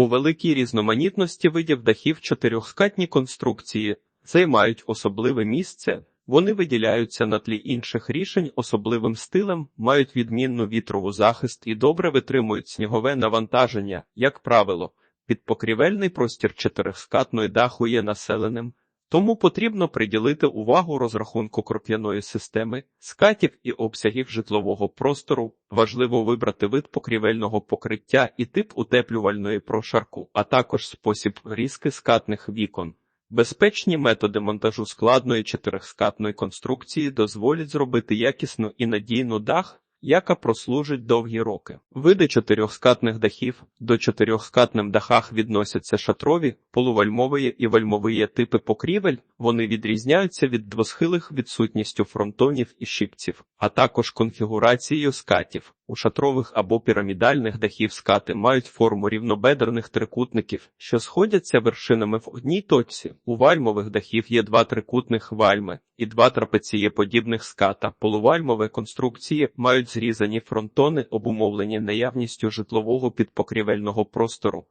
У великій різноманітності видів дахів чотирьохскатні конструкції займають особливе місце. Вони виділяються на тлі інших рішень особливим стилем, мають відмінну вітрову захист і добре витримують снігове навантаження. Як правило, підпокрівельний простір чотирихскатної даху є населеним, тому потрібно приділити увагу розрахунку кроп'яної системи, скатів і обсягів житлового простору. Важливо вибрати вид покрівельного покриття і тип утеплювальної прошарку, а також спосіб різки скатних вікон. Безпечні методи монтажу складної чотирихскатної конструкції дозволять зробити якісну і надійну дах, яка прослужить довгі роки. Види чотирьохскатних дахів до чотирьохскатним дахах відносяться шатрові, полувальмові і вальмові типи покрівель. Вони відрізняються від двосхилих відсутністю фронтонів і щипців, а також конфігурацією скатів. У шатрових або пірамідальних дахів скати мають форму рівнобедерних трикутників, що сходяться вершинами в одній точці. У вальмових дахів є два трикутних вальми і два трапецієподібних ската. Полувальмові конструкції мають зрізані фронтони, обумовлені наявністю житлового підпокрівельного простору.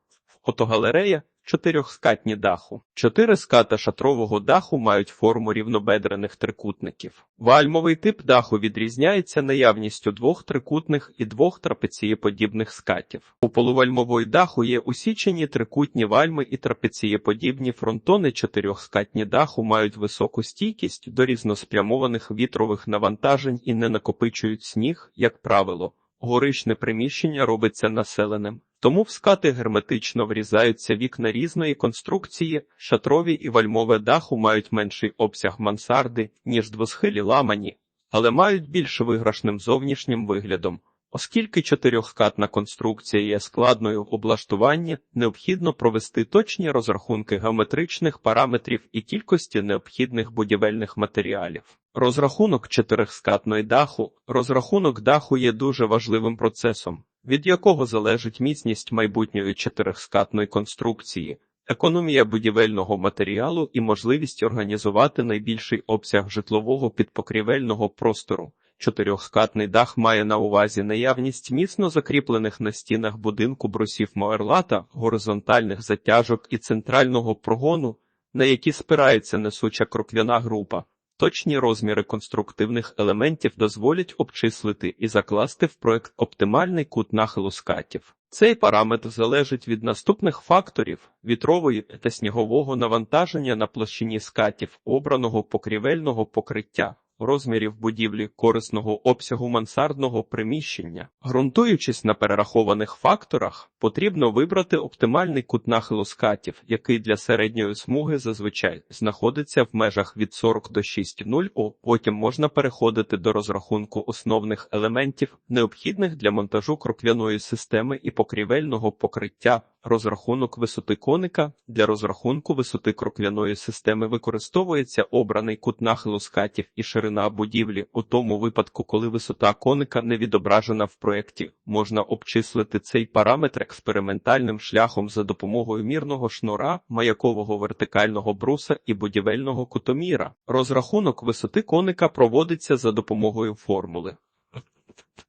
Фотогалерея чотирьохскатні даху. Чотири ската шатрового даху мають форму рівнобедрених трикутників. Вальмовий тип даху відрізняється наявністю двох трикутних і двох трапецієподібних скатів. У полувальмової даху є усічені трикутні вальми і трапецієподібні фронтони чотирьохскатні даху мають високу стійкість до різноспрямованих вітрових навантажень і не накопичують сніг, як правило. Горичне приміщення робиться населеним. Тому в скати герметично врізаються вікна різної конструкції, шатрові і вальмове даху мають менший обсяг мансарди, ніж двосхилі ламані, але мають більш виграшним зовнішнім виглядом. Оскільки чотирьохскатна конструкція є складною в облаштуванні, необхідно провести точні розрахунки геометричних параметрів і кількості необхідних будівельних матеріалів. Розрахунок чотирихскатної даху розрахунок даху є дуже важливим процесом, від якого залежить міцність майбутньої чотирихскатної конструкції, економія будівельного матеріалу і можливість організувати найбільший обсяг житлового підпокрівельного простору. Чотирьохскатний дах має на увазі наявність міцно закріплених на стінах будинку брусів моерлата, горизонтальних затяжок і центрального прогону, на які спирається несуча кроквяна група. Точні розміри конструктивних елементів дозволять обчислити і закласти в проект оптимальний кут нахилу скатів. Цей параметр залежить від наступних факторів вітрової та снігового навантаження на площині скатів, обраного покрівельного покриття, розмірів будівлі, корисного обсягу мансардного приміщення. Ґрунтуючись на перерахованих факторах, потрібно вибрати оптимальний кут нахилу скатів, який для середньої смуги зазвичай знаходиться в межах від 40 до 6,0 О. Потім можна переходити до розрахунку основних елементів, необхідних для монтажу кроквяної системи і покрівельного покриття. Розрахунок висоти коника для розрахунку висоти кроквяної системи використовується обраний кут нахилу скатів і ширина будівлі. У тому випадку, коли висота коника не відображена в проєкті, можна обчислити цей параметр експериментальним шляхом за допомогою мірного шнура, маякового вертикального бруса і будівельного кутоміра. Розрахунок висоти коника проводиться за допомогою формули.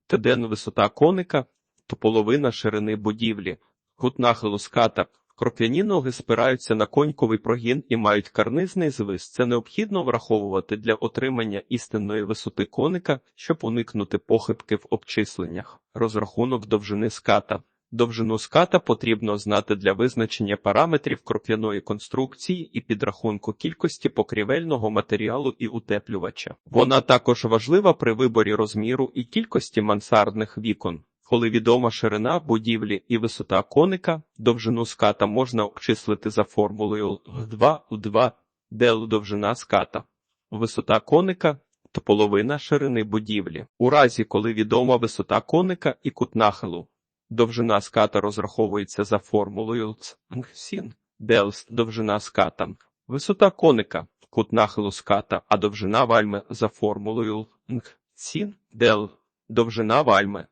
ТДН висота коника то половина ширини будівлі. Кут нахилу ската. Кроп'яні ноги спираються на коньковий прогін і мають карнизний звис. Це необхідно враховувати для отримання істинної висоти коника, щоб уникнути похибки в обчисленнях. Розрахунок довжини ската. Довжину ската потрібно знати для визначення параметрів кроп'яної конструкції і підрахунку кількості покрівельного матеріалу і утеплювача. Вона також важлива при виборі розміру і кількості мансардних вікон. Коли відома ширина будівлі і висота коника, довжину ската можна обчислити за формулою 2 у 2, де довжина ската. Висота коника то половина ширини будівлі. У разі, коли відома висота коника і кут нахилу, довжина ската розраховується за формулою сін, де довжина ската. Висота коника, кут нахилу ската, а довжина вальми за формулою сін, де довжина вальми.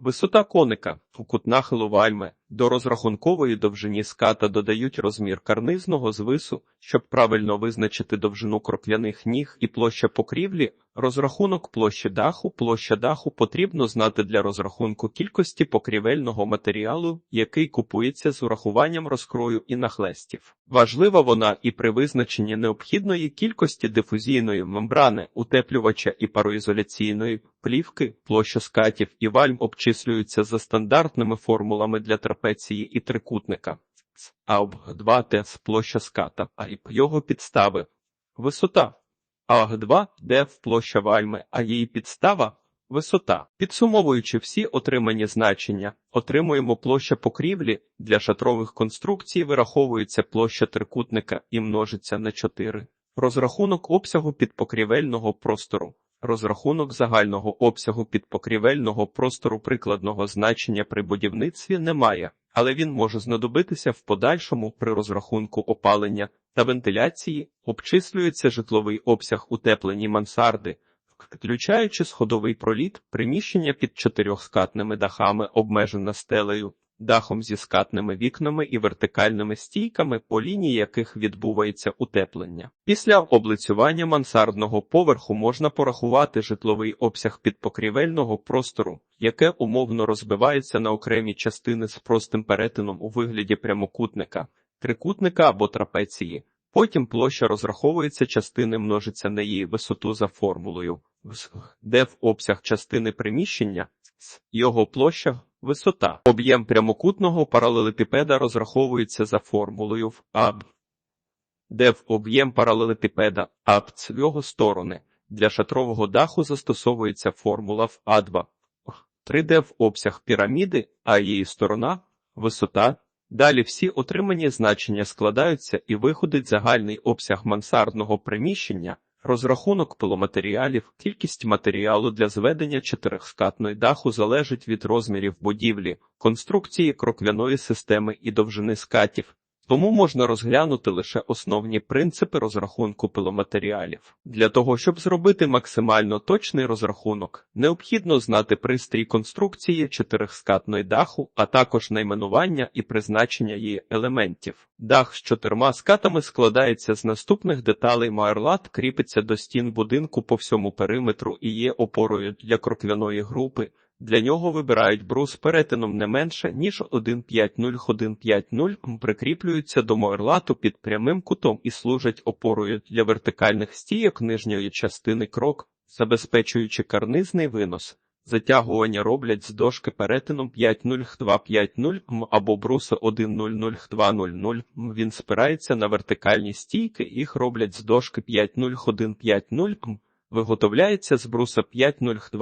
Висота коника, кут нахилу вальми, До розрахункової довжині ската додають розмір карнизного звису, щоб правильно визначити довжину кроквяних ніг і площа покрівлі. Розрахунок площі даху. Площа даху потрібно знати для розрахунку кількості покрівельного матеріалу, який купується з урахуванням розкрою і нахлестів. Важлива вона і при визначенні необхідної кількості дифузійної мембрани, утеплювача і пароізоляційної плівки, площа скатів і вальм обчислюються за стандартними формулами для трапеції і трикутника. АУБ 2 ТЕС площа ската, а його підстави. Висота. АГ2 ДФ площа вальми, а її підстава висота. Підсумовуючи всі отримані значення, отримуємо площа покрівлі, для шатрових конструкцій вираховується площа трикутника і множиться на 4. Розрахунок обсягу підпокрівельного простору. Розрахунок загального обсягу підпокрівельного простору прикладного значення при будівництві немає, але він може знадобитися в подальшому при розрахунку опалення та вентиляції, обчислюється житловий обсяг утеплені мансарди, включаючи сходовий проліт, приміщення під чотирьохскатними дахами обмежена стелею, дахом зі скатними вікнами і вертикальними стійками, по лінії яких відбувається утеплення. Після облицювання мансардного поверху можна порахувати житловий обсяг підпокрівельного простору, яке умовно розбивається на окремі частини з простим перетином у вигляді прямокутника, трикутника або трапеції. Потім площа розраховується частини множиться на її висоту за формулою, де в обсяг частини приміщення, його площа Висота. Об'єм прямокутного паралелепіпеда розраховується за формулою в АБ, де в об'єм паралелепіпеда АБ з його сторони. Для шатрового даху застосовується формула в А2. 3D в обсяг піраміди, а її сторона висота. Далі всі отримані значення складаються і виходить загальний обсяг мансардного приміщення, Розрахунок пиломатеріалів, кількість матеріалу для зведення чотирихскатної даху залежить від розмірів будівлі, конструкції кроквяної системи і довжини скатів, тому можна розглянути лише основні принципи розрахунку пиломатеріалів. Для того, щоб зробити максимально точний розрахунок, необхідно знати пристрій конструкції чотирихскатної даху, а також найменування і призначення її елементів. Дах з чотирма скатами складається з наступних деталей Майорлат кріпиться до стін будинку по всьому периметру і є опорою для кроквяної групи. Для нього вибирають брус перетином не менше, ніж 1,50-1,50, прикріплюються до моерлату під прямим кутом і служать опорою для вертикальних стійок нижньої частини крок, забезпечуючи карнизний винос. Затягування роблять з дошки перетином 5,0250 або бруса 1,00200. Він спирається на вертикальні стійки, їх роблять з дошки 5,0150 Виготовляється з бруса 50200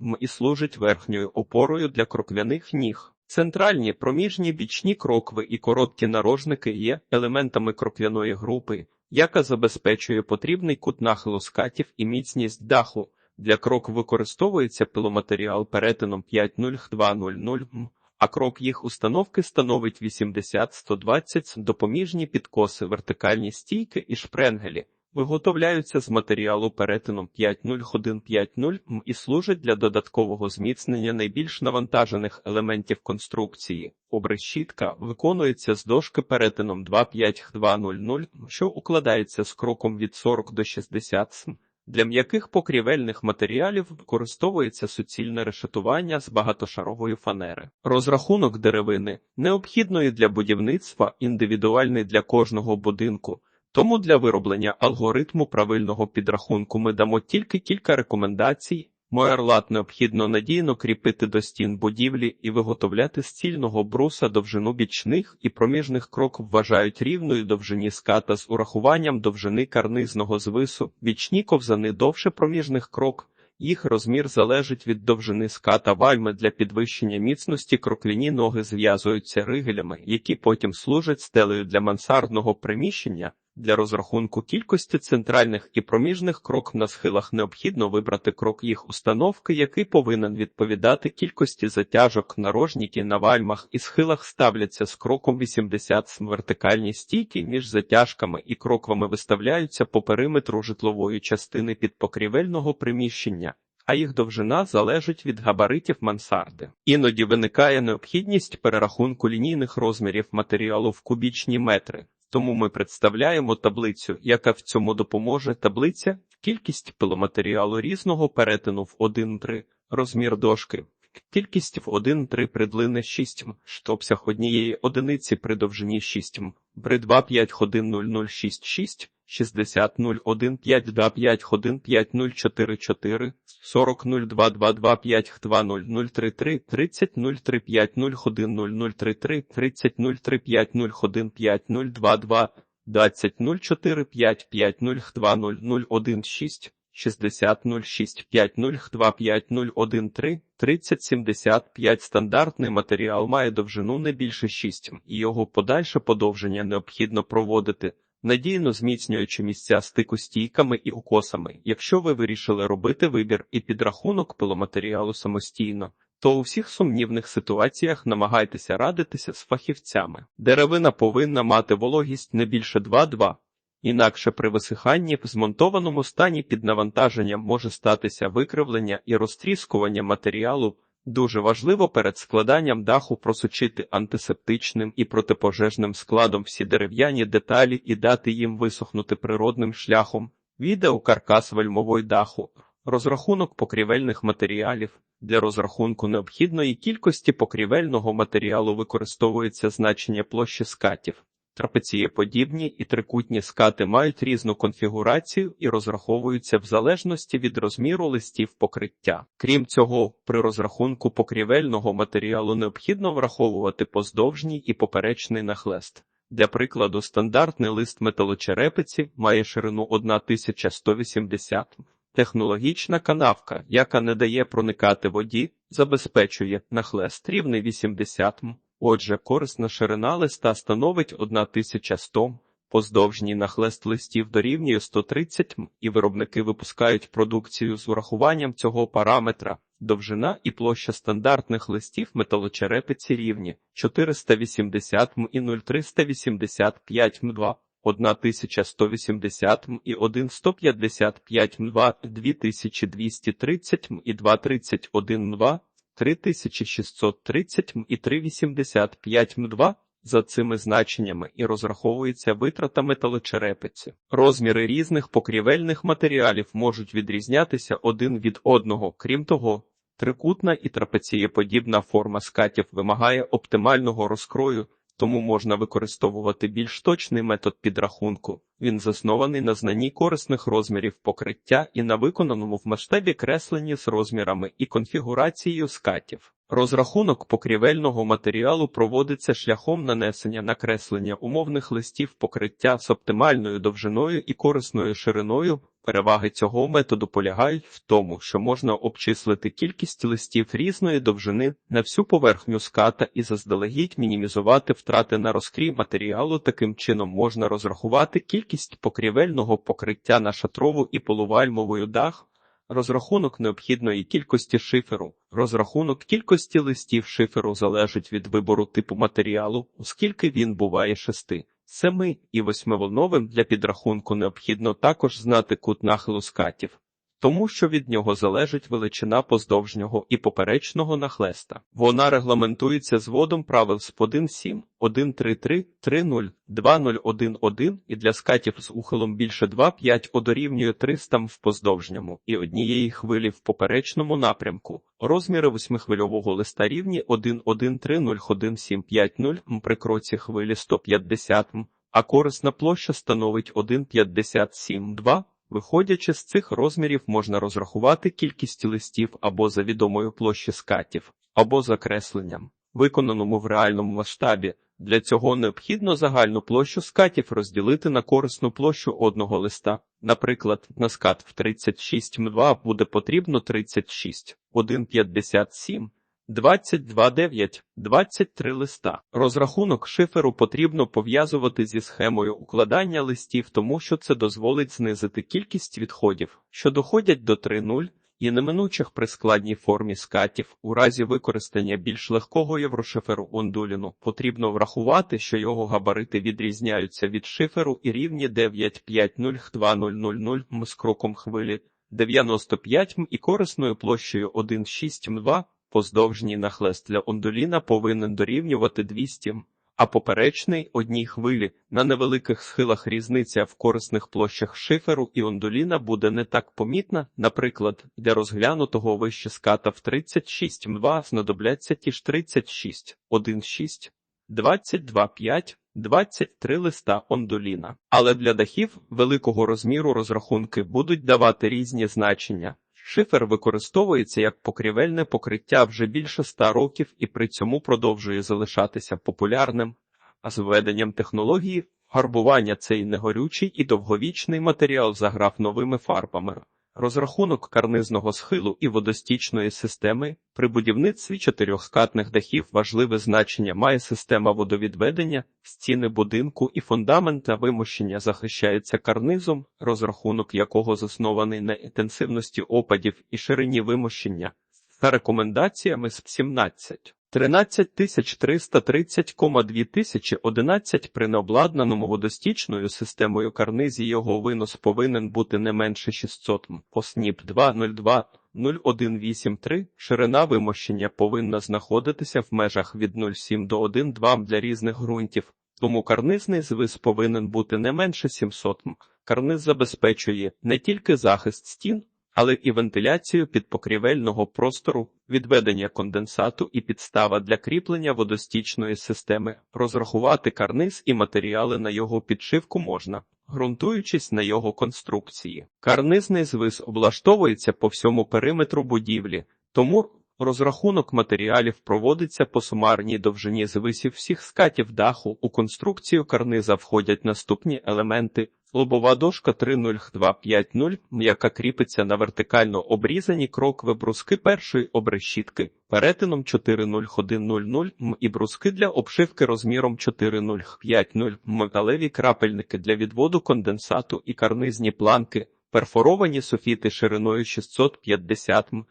м і служить верхньою опорою для кроквяних ніг. Центральні проміжні бічні крокви і короткі нарожники є елементами кроквяної групи, яка забезпечує потрібний кут нахилу скатів і міцність даху. Для крок використовується пиломатеріал перетином 50200 м, а крок їх установки становить 80-120 допоміжні підкоси, вертикальні стійки і шпренгелі. Виготовляються з матеріалу перетином 50150 м і служать для додаткового зміцнення найбільш навантажених елементів конструкції. Обрешітка виконується з дошки перетином 25200, що укладається з кроком від 40 до 60 см. Для м'яких покрівельних матеріалів використовується суцільне решетування з багатошарової фанери. Розрахунок деревини необхідної для будівництва, індивідуальний для кожного будинку. Тому для вироблення алгоритму правильного підрахунку ми дамо тільки кілька рекомендацій. Моерлат необхідно надійно кріпити до стін будівлі і виготовляти з цільного бруса довжину бічних і проміжних крок вважають рівною довжині ската з урахуванням довжини карнизного звису, бічні ковзани довше проміжних крок. Їх розмір залежить від довжини ската вальми для підвищення міцності крокляні ноги зв'язуються ригелями, які потім служать стелею для мансардного приміщення. Для розрахунку кількості центральних і проміжних крок на схилах необхідно вибрати крок їх установки, який повинен відповідати кількості затяжок нарожніки на вальмах і схилах ставляться з кроком 80 см. Вертикальні стійки між затяжками і кроквами виставляються по периметру житлової частини підпокрівельного приміщення. а їх довжина залежить від габаритів мансарди. Іноді виникає необхідність перерахунку лінійних розмірів матеріалу в кубічні метри. Тому ми представляємо таблицю, яка в цьому допоможе. Таблиця кількість пиломатеріалу різного перетину в 1-3, розмір дошки, кількість в 1-3 придлини 6 м, штопсях однієї одиниці при довжині 6 м, при 2-5 годин 0066, 60 01 5 2 5 ходин 5 044, 40 02 22 5 2 0033, 30 035 0 ходин 0033, 30 035 0 ходин 5 022, 20 04 5 5 0 2 0 016, 60 06 5 0 2 5 0 13, 30 75 стандартний матеріал має довжину не більше 6 і його подальше подовження необхідно проводити, надійно зміцнюючи місця стику стійками і укосами. Якщо ви вирішили робити вибір і підрахунок пиломатеріалу самостійно, то у всіх сумнівних ситуаціях намагайтеся радитися з фахівцями. Деревина повинна мати вологість не більше 2,2. Інакше при висиханні в змонтованому стані під навантаженням може статися викривлення і розтріскування матеріалу. Дуже важливо перед складанням даху просучити антисептичним і протипожежним складом всі дерев'яні деталі і дати їм висохнути природним шляхом. Відео каркас вельмової даху, розрахунок покрівельних матеріалів. Для розрахунку необхідної кількості покрівельного матеріалу використовується значення площі скатів. Трапецієподібні і трикутні скати мають різну конфігурацію і розраховуються в залежності від розміру листів покриття. Крім цього, при розрахунку покрівельного матеріалу необхідно враховувати поздовжній і поперечний нахлест. Для прикладу, стандартний лист металочерепиці має ширину 1180 м. Технологічна канавка, яка не дає проникати воді, забезпечує нахлест рівний 80 м. Отже, корисна ширина листа становить 1100 м, поздовжній нахлест листів дорівнює 130 м, і виробники випускають продукцію з урахуванням цього параметра. Довжина і площа стандартних листів металочерепиці рівні 480 м і 0385 м 2. 1180 м і 1155 м 2, 2230 м і 231 м 2, 3630 м і 385 м 2. За цими значеннями і розраховується витрата металочерепиці. Розміри різних покрівельних матеріалів можуть відрізнятися один від одного. Крім того, трикутна і трапецієподібна форма скатів вимагає оптимального розкрою, тому можна використовувати більш точний метод підрахунку. Він заснований на знанні корисних розмірів покриття і на виконаному в масштабі кресленні з розмірами і конфігурацією скатів. Розрахунок покрівельного матеріалу проводиться шляхом нанесення накреслення умовних листів покриття з оптимальною довжиною і корисною шириною. Переваги цього методу полягають в тому, що можна обчислити кількість листів різної довжини на всю поверхню ската і заздалегідь мінімізувати втрати на розкрій матеріалу. Таким чином можна розрахувати кількість покрівельного покриття на шатрову і полувальмовою дах. Розрахунок необхідної кількості шиферу. Розрахунок кількості листів шиферу залежить від вибору типу матеріалу, оскільки він буває шести, семи і восьмиволновим для підрахунку необхідно також знати кут нахилу скатів, тому що від нього залежить величина поздовжнього і поперечного нахлеста. Вона регламентується зводом правил з 1.7, 1.33, 3.0, 2.0.1.1 і для скатів з ухилом більше 2.5 одорівнює 300 в поздовжньому і однієї хвилі в поперечному напрямку. Розміри восьмихвильового листа рівні 1.1.3.0.1.7.5.0 м при кроці хвилі 150 м, а корисна площа становить 1.57.2 Виходячи з цих розмірів, можна розрахувати кількість листів або за відомою площі скатів, або за кресленням, виконаному в реальному масштабі. Для цього необхідно загальну площу скатів розділити на корисну площу одного листа. Наприклад, на скат в 36 м2 буде потрібно 36, 1,57, 22,9, 23 листа. Розрахунок шиферу потрібно пов'язувати зі схемою укладання листів, тому що це дозволить знизити кількість відходів, що доходять до 3,0 і неминучих при складній формі скатів. У разі використання більш легкого єврошиферу ондуліну потрібно врахувати, що його габарити відрізняються від шиферу і рівні 9502000 м з кроком хвилі 95 м і корисною площею 1,6 м2 поздовжній нахлест для ондоліна повинен дорівнювати 200 а поперечний одній хвилі. На невеликих схилах різниця в корисних площах шиферу і ондоліна буде не так помітна. Наприклад, для розглянутого вище ската в 36 м2 знадобляться ті ж 36, 1,6, 22,5, 23 листа ондоліна. Але для дахів великого розміру розрахунки будуть давати різні значення. Шифер використовується як покрівельне покриття вже більше ста років і при цьому продовжує залишатися популярним, а з введенням технології гарбування цей негорючий і довговічний матеріал заграв новими фарбами. Розрахунок карнизного схилу і водостічної системи при будівництві чотирьохскатних дахів важливе значення має система водовідведення, стіни будинку і фундамента вимощення захищається карнизом, розрахунок якого заснований на інтенсивності опадів і ширині вимощення, та рекомендаціями з 17. 13330,2011 при необладнаному водостічною системою карнизі його винос повинен бути не менше 600 м. СНІП 202 0183 ширина вимощення повинна знаходитися в межах від 0,7 до 1,2 м для різних ґрунтів, тому карнизний звис повинен бути не менше 700 м. Карниз забезпечує не тільки захист стін, але і вентиляцію підпокрівельного простору, відведення конденсату і підстава для кріплення водостічної системи, розрахувати карниз і матеріали на його підшивку можна, ґрунтуючись на його конструкції. Карнизний звис облаштовується по всьому периметру будівлі, тому розрахунок матеріалів проводиться по сумарній довжині звисів всіх скатів даху. У конструкцію карниза входять наступні елементи. Лобова дошка 30250, яка кріпиться на вертикально обрізані крокви бруски першої обрешітки, перетином 40100 м і бруски для обшивки розміром 4050 металеві крапельники для відводу конденсату і карнизні планки, перфоровані софіти шириною 650 м,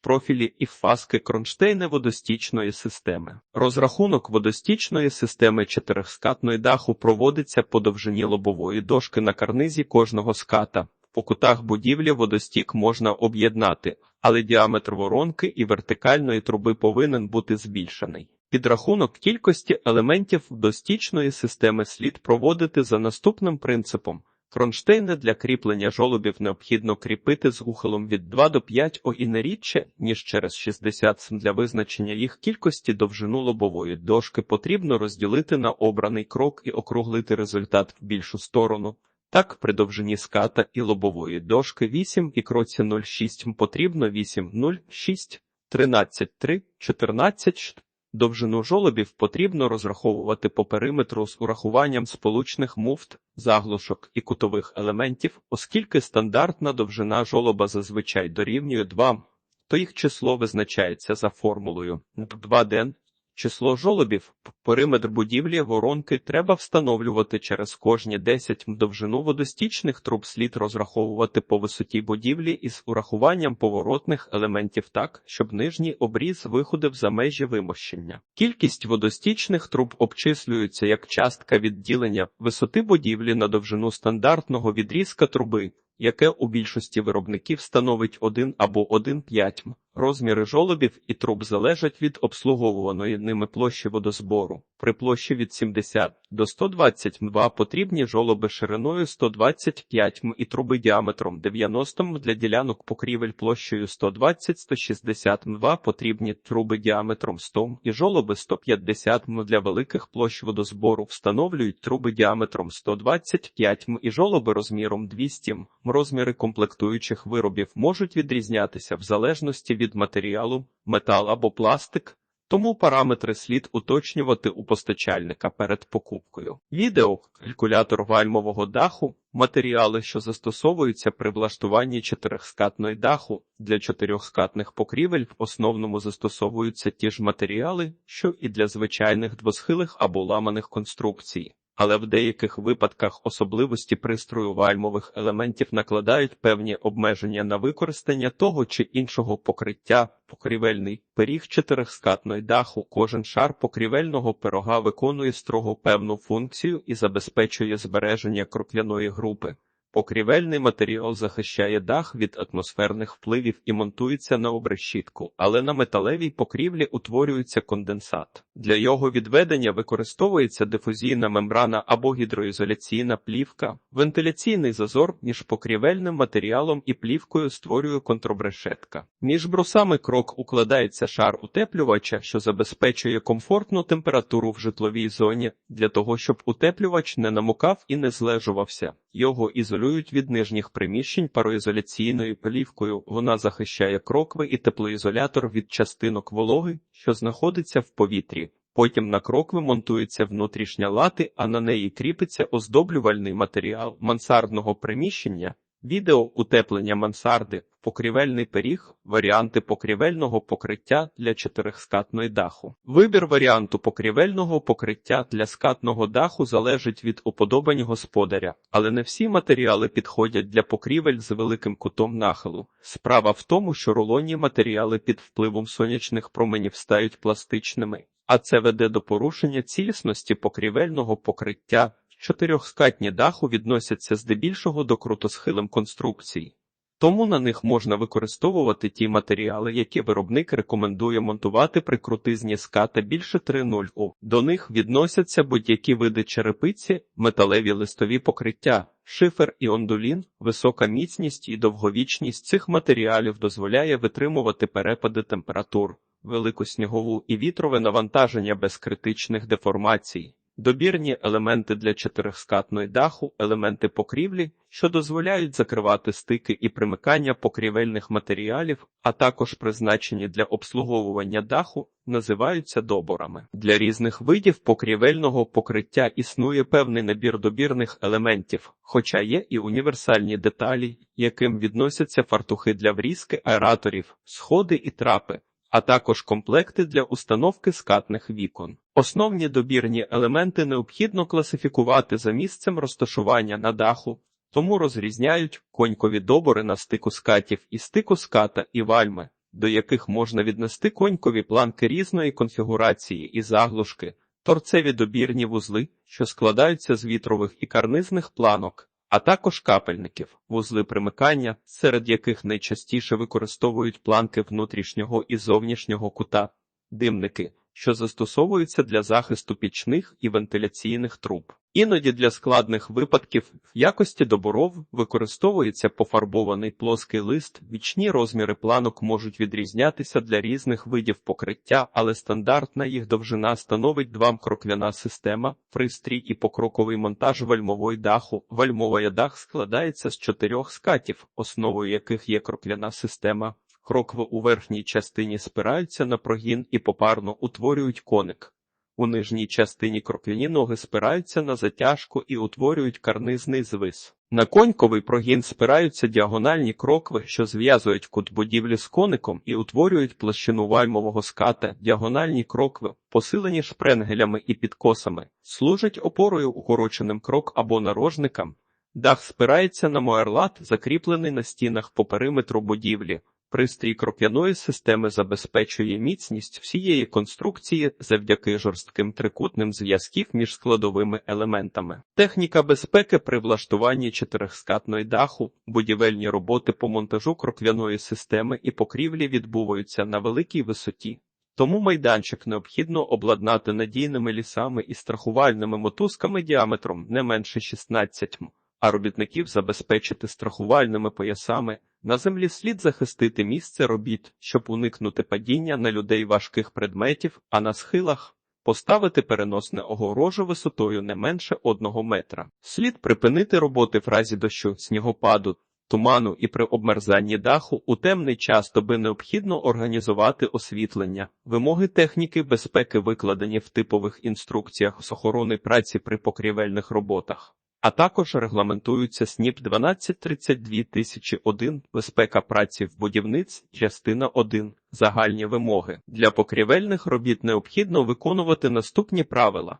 профілі і фаски кронштейни водостічної системи. Розрахунок водостічної системи чотирьохскатної даху проводиться по довжині лобової дошки на карнизі кожного ската. По кутах будівлі водостік можна об'єднати, але діаметр воронки і вертикальної труби повинен бути збільшений. Підрахунок кількості елементів достічної системи слід проводити за наступним принципом. Кронштейни для кріплення жолобів необхідно кріпити з ухилом від 2 до 5 о і не рідше, ніж через 60 см. Для визначення їх кількості довжину лобової дошки потрібно розділити на обраний крок і округлити результат в більшу сторону. Так, при довжині ската і лобової дошки 8 і кроці 0,6 м потрібно 8, 0, 6, 13, 3, 14, Довжину жолобів потрібно розраховувати по периметру з урахуванням сполучних муфт, заглушок і кутових елементів, оскільки стандартна довжина жолоба зазвичай дорівнює 2, то їх число визначається за формулою 2 ден. Число жолобів, периметр будівлі воронки треба встановлювати через кожні 10 м довжину водостічних труб слід розраховувати по висоті будівлі із урахуванням поворотних елементів так, щоб нижній обріз виходив за межі вимощення. Кількість водостічних труб обчислюється як частка відділення висоти будівлі на довжину стандартного відрізка труби, яке у більшості виробників становить 1 або 1,5 м. Розміри жолобів і труб залежать від обслуговуваної ними площі водозбору. При площі від 70 до 120 м потрібні жолоби шириною 125 м і труби діаметром 90 м для ділянок покрівель площею 120-160 м потрібні труби діаметром 100 м і жолоби 150 м для великих площ водозбору встановлюють труби діаметром 125 м і жолоби розміром 200 м. Розміри комплектуючих виробів можуть відрізнятися в залежності від матеріалу, метал або пластик, тому параметри слід уточнювати у постачальника перед покупкою. Відео, калькулятор вальмового даху, матеріали, що застосовуються при влаштуванні чотирьохскатної даху для чотирьохскатних покрівель, в основному застосовуються ті ж матеріали, що і для звичайних двосхилих або ламаних конструкцій але в деяких випадках особливості пристрою вальмових елементів накладають певні обмеження на використання того чи іншого покриття. Покрівельний пиріг чотирихскатної даху. Кожен шар покрівельного пирога виконує строго певну функцію і забезпечує збереження крокляної групи. Покрівельний матеріал захищає дах від атмосферних впливів і монтується на обрешітку, але на металевій покрівлі утворюється конденсат. Для його відведення використовується дифузійна мембрана або гідроізоляційна плівка. Вентиляційний зазор між покрівельним матеріалом і плівкою створює контрбрешетка. Між брусами крок укладається шар утеплювача, що забезпечує комфортну температуру в житловій зоні, для того, щоб утеплювач не намокав і не злежувався. Його ізолюють від нижніх приміщень пароізоляційною плівкою. Вона захищає крокви і теплоізолятор від частинок вологи, що знаходиться в повітрі. Потім на крокви монтується внутрішня лати, а на неї кріпиться оздоблювальний матеріал мансардного приміщення. Відео утеплення мансарди, покрівельний пиріг, варіанти покрівельного покриття для чотирихскатної даху. Вибір варіанту покрівельного покриття для скатного даху залежить від уподобань господаря, але не всі матеріали підходять для покрівель з великим кутом нахилу. Справа в тому, що рулонні матеріали під впливом сонячних променів стають пластичними, а це веде до порушення цілісності покрівельного покриття. Чотирьохскатні даху відносяться здебільшого до крутосхилим конструкцій, тому на них можна використовувати ті матеріали, які виробник рекомендує монтувати при крутизні ската більше 3.0 У. До них відносяться будь-які види черепиці, металеві листові покриття, шифер і ондулін. Висока міцність і довговічність цих матеріалів дозволяє витримувати перепади температур, велику снігову і вітрове навантаження без критичних деформацій. Добірні елементи для чотирихскатної даху, елементи покрівлі, що дозволяють закривати стики і примикання покрівельних матеріалів, а також призначені для обслуговування даху, називаються доборами. Для різних видів покрівельного покриття існує певний набір добірних елементів, хоча є і універсальні деталі, яким відносяться фартухи для врізки аераторів, сходи і трапи а також комплекти для установки скатних вікон. Основні добірні елементи необхідно класифікувати за місцем розташування на даху, тому розрізняють конькові добори на стику скатів і стику ската і вальми, до яких можна віднести конькові планки різної конфігурації і заглушки, торцеві добірні вузли, що складаються з вітрових і карнизних планок а також капельників, вузли примикання, серед яких найчастіше використовують планки внутрішнього і зовнішнього кута, димники, що застосовуються для захисту пічних і вентиляційних труб. Іноді для складних випадків в якості доборов використовується пофарбований плоский лист. Вічні розміри планок можуть відрізнятися для різних видів покриття, але стандартна їх довжина становить 2 кроквяна система, пристрій і покроковий монтаж вальмової даху. Вальмовий дах складається з чотирьох скатів, основою яких є кроквяна система. Крокви у верхній частині спираються на прогін і попарно утворюють коник. У нижній частині кроквяні ноги спираються на затяжку і утворюють карнизний звис. На коньковий прогін спираються діагональні крокви, що зв'язують кут будівлі з коником і утворюють площину вальмового ската. Діагональні крокви, посилені шпренгелями і підкосами, служать опорою укороченим крок або нарожникам. Дах спирається на моерлат, закріплений на стінах по периметру будівлі. Пристрій кроп'яної системи забезпечує міцність всієї конструкції завдяки жорстким трикутним зв'язків між складовими елементами. Техніка безпеки при влаштуванні чотирихскатної даху, будівельні роботи по монтажу кроп'яної системи і покрівлі відбуваються на великій висоті. Тому майданчик необхідно обладнати надійними лісами і страхувальними мотузками діаметром не менше 16 м, а робітників забезпечити страхувальними поясами. На землі слід захистити місце робіт, щоб уникнути падіння на людей важких предметів, а на схилах поставити переносне огорожу висотою не менше одного метра. Слід припинити роботи в разі дощу, снігопаду, туману і при обмерзанні даху у темний час доби необхідно організувати освітлення. Вимоги техніки безпеки викладені в типових інструкціях з охорони праці при покрівельних роботах а також регламентуються СНІП 1232001 безпека праці в будівниць, частина 1, загальні вимоги. Для покрівельних робіт необхідно виконувати наступні правила.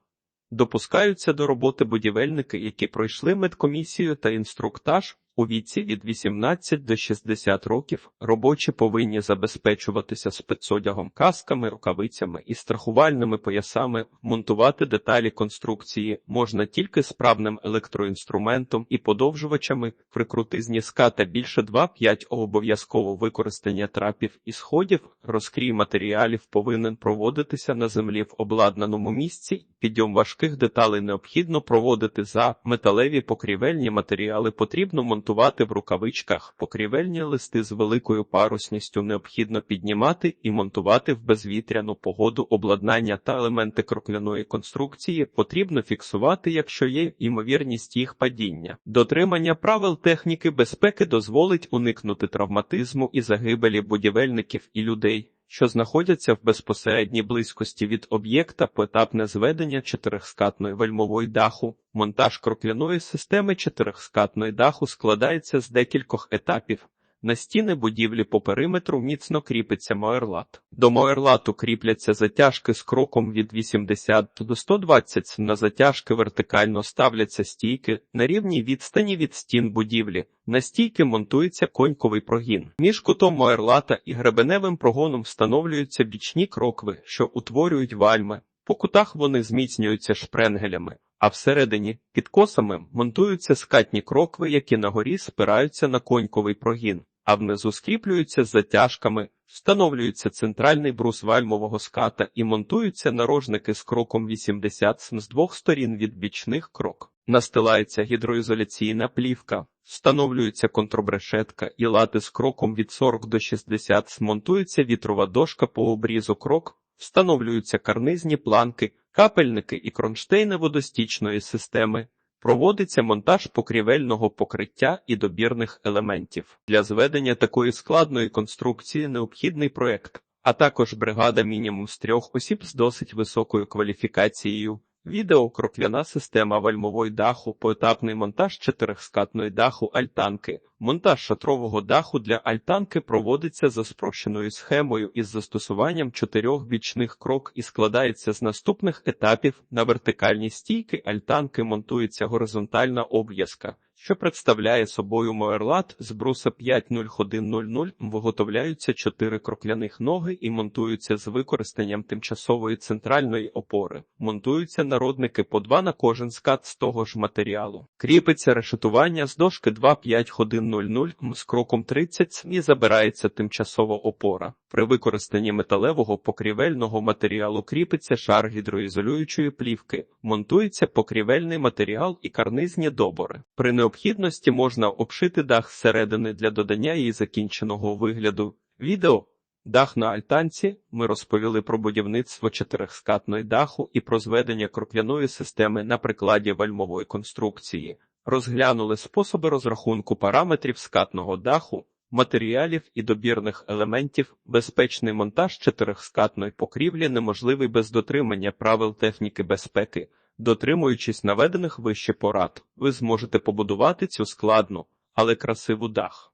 Допускаються до роботи будівельники, які пройшли медкомісію та інструктаж, У віці від 18 до 60 років робочі повинні забезпечуватися спецодягом, касками, рукавицями і страхувальними поясами. Монтувати деталі конструкції можна тільки справним електроінструментом і подовжувачами, прикрутизні ска та більше 2-5 обов'язково використання трапів і сходів. Розкрій матеріалів повинен проводитися на землі в обладнаному місці. Підйом важких деталей необхідно проводити за металеві покрівельні матеріали. Потрібно монтувати в рукавичках. Покрівельні листи з великою парусністю необхідно піднімати і монтувати в безвітряну погоду обладнання та елементи крокляної конструкції потрібно фіксувати, якщо є ймовірність їх падіння. Дотримання правил техніки безпеки дозволить уникнути травматизму і загибелі будівельників і людей. Що знаходяться в безпосередній близькості від об'єкта, поетапне зведення чотирихскатної вальмової даху, монтаж крокляної системи чотирихскатної даху складається з декількох етапів. На стіни будівлі по периметру міцно кріпиться моерлат. До моерлату кріпляться затяжки з кроком від 80 до 120 см. На затяжки вертикально ставляться стійки на рівній відстані від стін будівлі. На стійки монтується коньковий прогін. Між кутом моерлата і гребеневим прогоном встановлюються бічні крокви, що утворюють вальми. По кутах вони зміцнюються шпренгелями, а всередині під косами монтуються скатні крокви, які на горі спираються на коньковий прогін, а внизу скріплюються затяжками, встановлюється центральний брус вальмового ската і монтуються нарожники з кроком 80 см з двох сторін від бічних крок. Настилається гідроізоляційна плівка, встановлюється контрбрешетка і лати з кроком від 40 до 60 см, монтується вітрова дошка по обрізу крок, встановлюються карнизні планки, капельники і кронштейни водостічної системи. Проводиться монтаж покрівельного покриття і добірних елементів. Для зведення такої складної конструкції необхідний проект, а також бригада мінімум з трьох осіб з досить високою кваліфікацією. Відео крокляна система вальмової даху, поетапний монтаж чотирихскатної даху альтанки. Монтаж шатрового даху для альтанки проводиться за спрощеною схемою із застосуванням чотирьох бічних крок і складається з наступних етапів. На вертикальній стійки альтанки монтується горизонтальна обв'язка, що представляє собою моерлат з бруса 50100. Виготовляються чотири крокляних ноги і монтуються з використанням тимчасової центральної опори. Монтуються народники по два на кожен скат з того ж матеріалу. Кріпиться решетування з дошки 25100 з кроком 30 см і забирається тимчасова опора. При використанні металевого покрівельного матеріалу кріпиться шар гідроізолюючої плівки, монтується покрівельний матеріал і карнизні добори. При необхідності можна обшити дах зсередини для додання її закінченого вигляду. Відео Дах на альтанці ми розповіли про будівництво чотирихскатної даху і про зведення крокляної системи на прикладі вальмової конструкції. Розглянули способи розрахунку параметрів скатного даху, матеріалів і добірних елементів. Безпечний монтаж чотирихскатної покрівлі неможливий без дотримання правил техніки безпеки. Дотримуючись наведених вище порад, ви зможете побудувати цю складну, але красиву дах.